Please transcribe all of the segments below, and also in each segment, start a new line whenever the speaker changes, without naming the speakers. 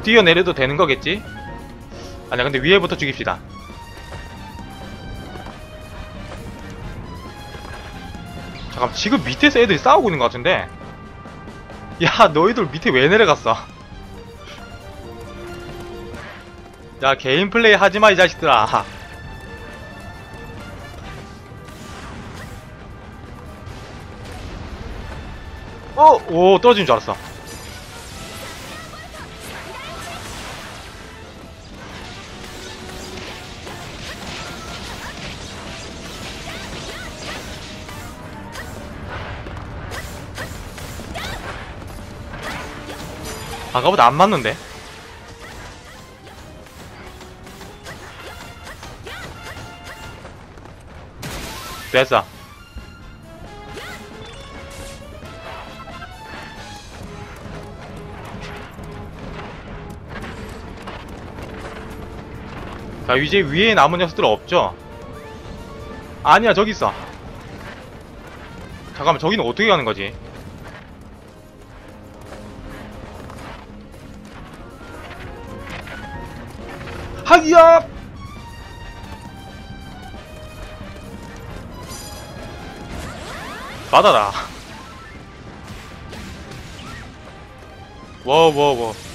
막 뛰어내려도 되는 거겠지? 아니야 근데 위에부터 죽입시다 잠깐 지금 밑에서 애들이 싸우고 있는 것 같은데 야 너희들 밑에 왜 내려갔어 야 개인 플레이 하지마 이 자식들아 어! 오 떨어진 줄 알았어 아까보다 안 맞는데? 됐어. 자, 이제 위에 남은 녀석들 없죠? 아니야, 저기 있어. 잠깐만, 저기는 어떻게 가는 거지? 하기야! 받아라. 워.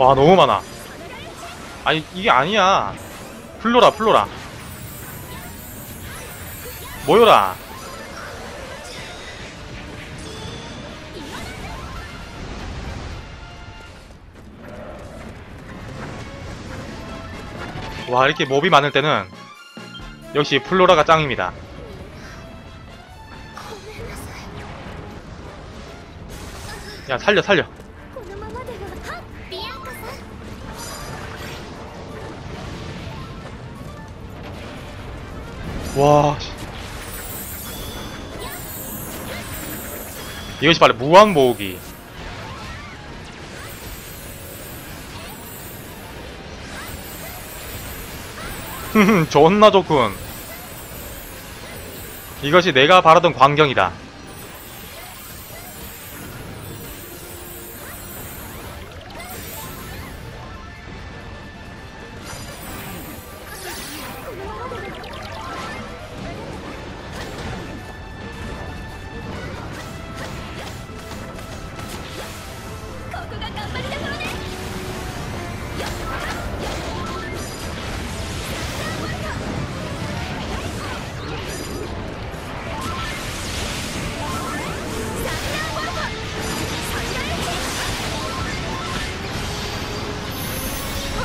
와, 너무 많아. 아니, 이게 아니야. 플로라, 플로라. 모여라. 와, 이렇게 몹이 많을 때는 역시 플로라가 짱입니다. 야, 살려, 살려. 와. 씨. 이것이 바로 무한 모으기. 흠, 존나 좋군. 이것이 내가 바라던 광경이다.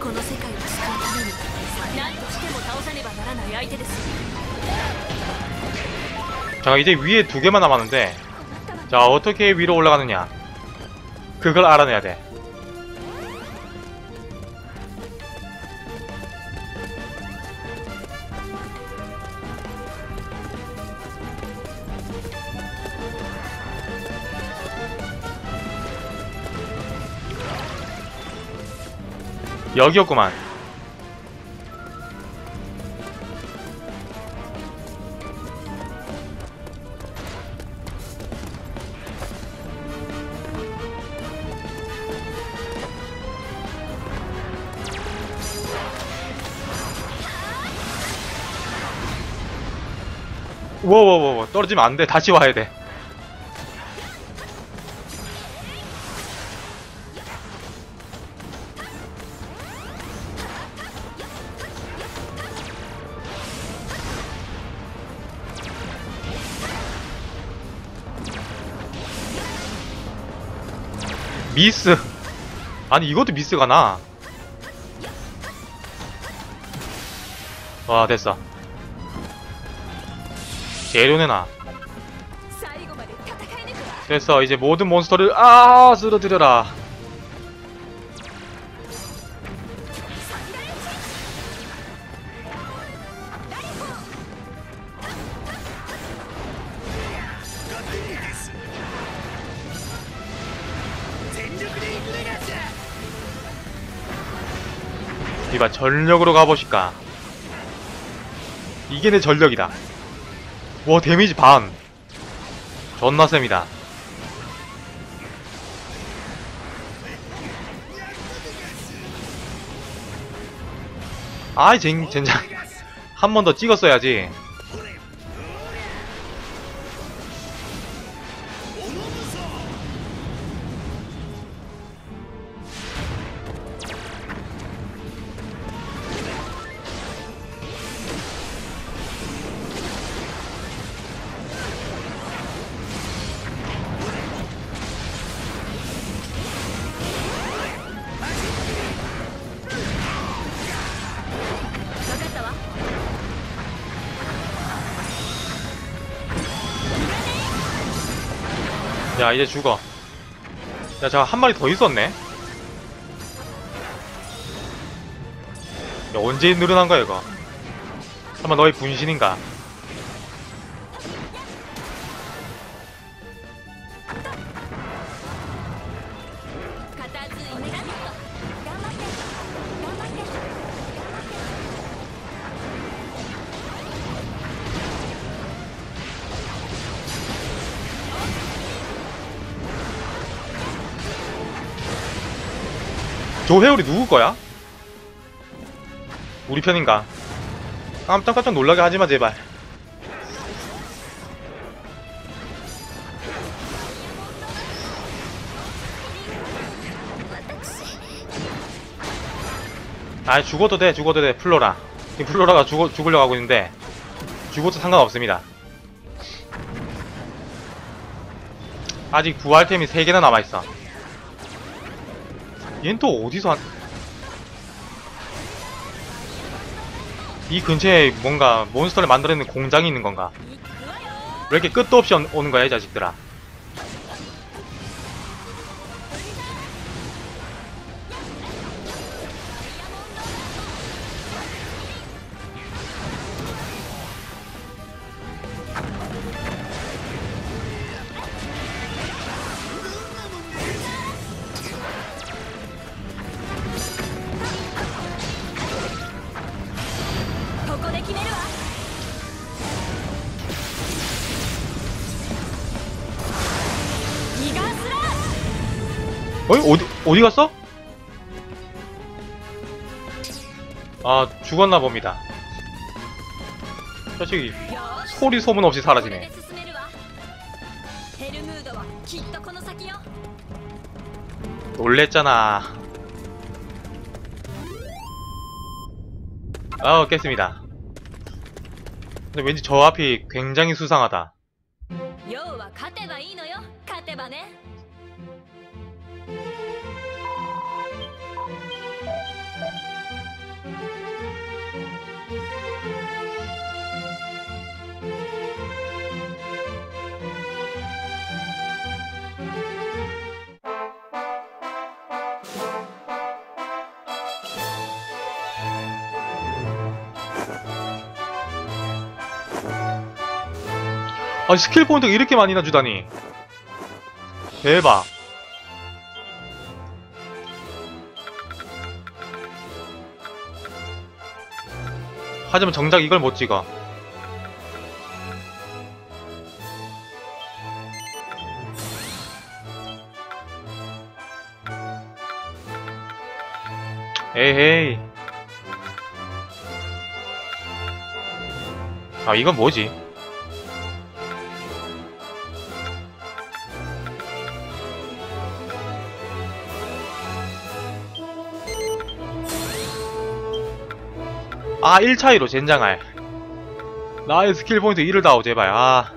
この世界を救うために何としても倒さねばならない相手です
자, 이제 위에 두 개만 남았는데, 자, 어떻게 위로 올라가느냐. 그걸 알아내야 돼. 여기였구만. 우와우와우와 떨어지면 안 돼. 다시 와야 돼. 미스. 아니 이것도 미스가 나 와 됐어. 재료내놔 됐어 이제 모든 몬스터를 아 쓰러뜨려라. 이봐 전력으로 가보실까? 이게 내 전력이다. 와 데미지 반. 존나 셉니다. 아이 젠, 젠장. 한 번 더 찍었어야지 야 이제 죽어. 야 잠깐 한 마리 더 있었네? 야 언제 늘어난 거야 이거? 설마 너의 분신인가 저 회오리 누구 거야? 우리 편인가? 깜짝깜짝 놀라게 하지마 제발 아 죽어도 돼 죽어도 돼 플로라 이 플로라가 죽어, 죽으려고 하고 있는데 죽어도 상관없습니다 아직 부활템이 3개나 남아있어 얜 또 어디서 한... 이 근처에 뭔가 몬스터를 만들어내는 공장이 있는 건가? 왜 이렇게 끝도 없이 온- 오는 거야 이 자식들아 어이? 어디, 어디 갔어? 아, 죽었나 봅니다.
솔직히,
소리 소문 없이 사라지네. 놀랬잖아. 아 깼습니다. 근데 왠지 저 앞이 굉장히 수상하다. 아니 스킬 포인트가 이렇게 많이나 주다니. 대박. 하지만 정작 이걸 못 찍어. 에헤이. 아 이건 뭐지? 아 1차이로 젠장할. 나의 스킬 포인트 1을 다오 제발 아.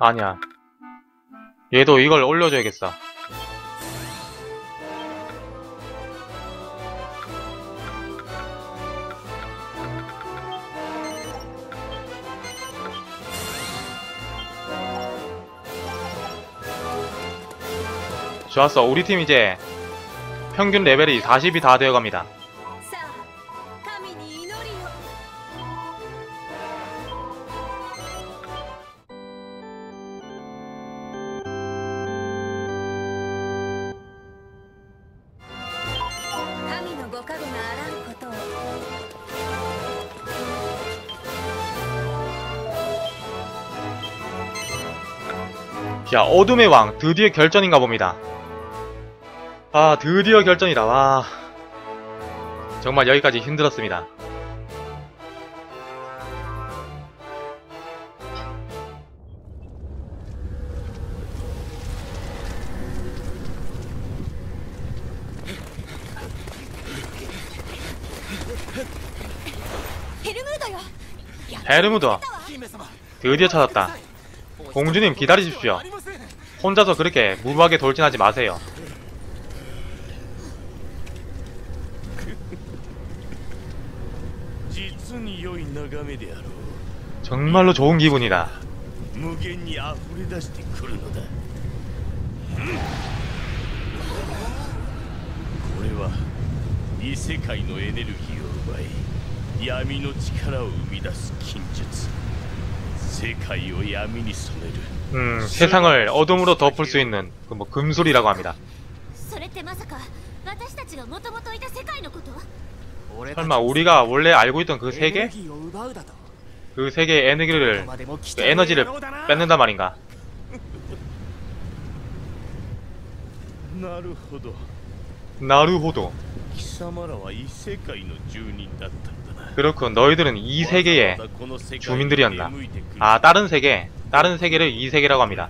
아니야. 얘도 이걸 올려줘야겠어. 좋았어. 우리 팀 이제 평균 레벨이 40이 다 되어갑니다. 자, 어둠의 왕 드디어 결전인가 봅니다. 아, 드디어 결전이다. 와. 정말 여기까지 힘들었습니다. 헤르무드 드디어 찾았다. 공주님 기다리십시오. 혼자서 그렇게 무모하게 돌진하지 마세요. 정말로 좋은 기분이다.
無限に溢れ出してくるのだ、うんこれは異世界のエネルギーを奪い闇の力を生み出す禁術世界を闇に染める
음, 세상을 어둠으로 덮을 수 있는 그 뭐 금술이라고 합니다.
それってまさか私たちがもともといた世界のこと
설마 우리가 원래 알고 있던 그 세계?
エネルギーを奪うだと
그 세계의 에너지를
どこまでも来
그
て
에너지를 뺏는단 말인가?
なるほど
나루호도.
貴様らは異世界の住人だったんだな
그렇군. 너희들은 이 세계의 주민들이었나? 아, 다른 세계. 다른 세계를 이 세계라고 합니다.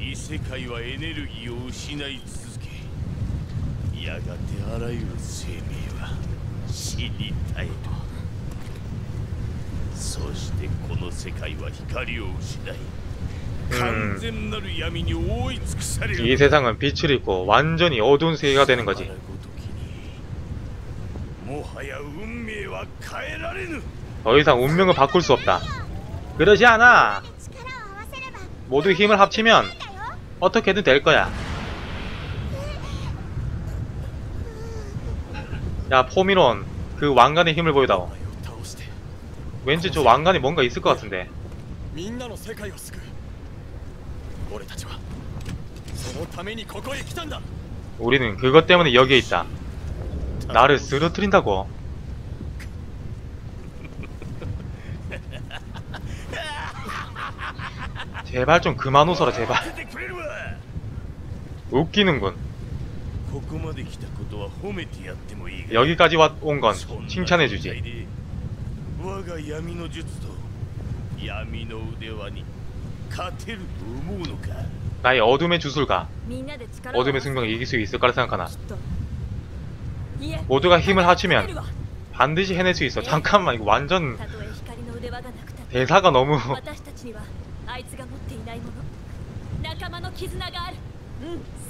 我が術の続く限り異世界はエネルギーを失い続けやがてあらゆる生命は死に絶えるそしてこの世界は光を失い完全なる闇に覆い尽くされる
이 세상은 빛을 잃고 완전히 어두운 세계가 되는 거지.
あらごときにもはや運命は変えられぬ
더 이상 운명을 바꿀 수 없다. 그러지 않아.
力を合わせれば
모두 힘을 합치면
だよ
어떻게든 될 거야. 야, 포미론. 그 왕관의 힘을 보여다오. 왠지 저 왕관이 뭔가 있을 것 같은데. 우리는 그것 때문에 여기에 있다. 나를 쓰러뜨린다고. 제발 좀 그만 웃어라 제발. 웃기는군. 여기까지 온 건 칭찬해주지. 나의 어둠의 주술가. 어둠의 승병이 이길 수 있을까를 생각하나. 모두가 힘을 합치면 반드시 해낼 수 있어. 잠깐만 이거 완전 대사가 너무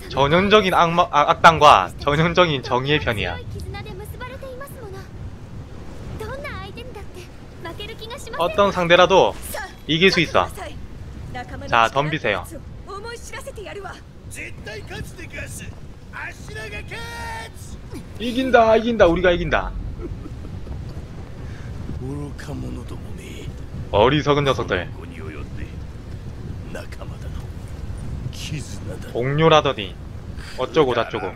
전형적인 악마, 아, 악당과 전형적인 정의의 편이야. 어떤 상대라도 이길 수 있어. 자, 덤비세요. 이긴다, 이긴다, 우리가 이긴다. 어리석은 녀석들. 동료라더니 어쩌고 저쩌고.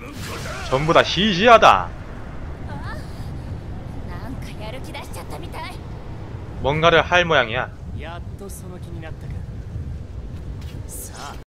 전부 다 시시하다. 뭔가를 할 모양이야.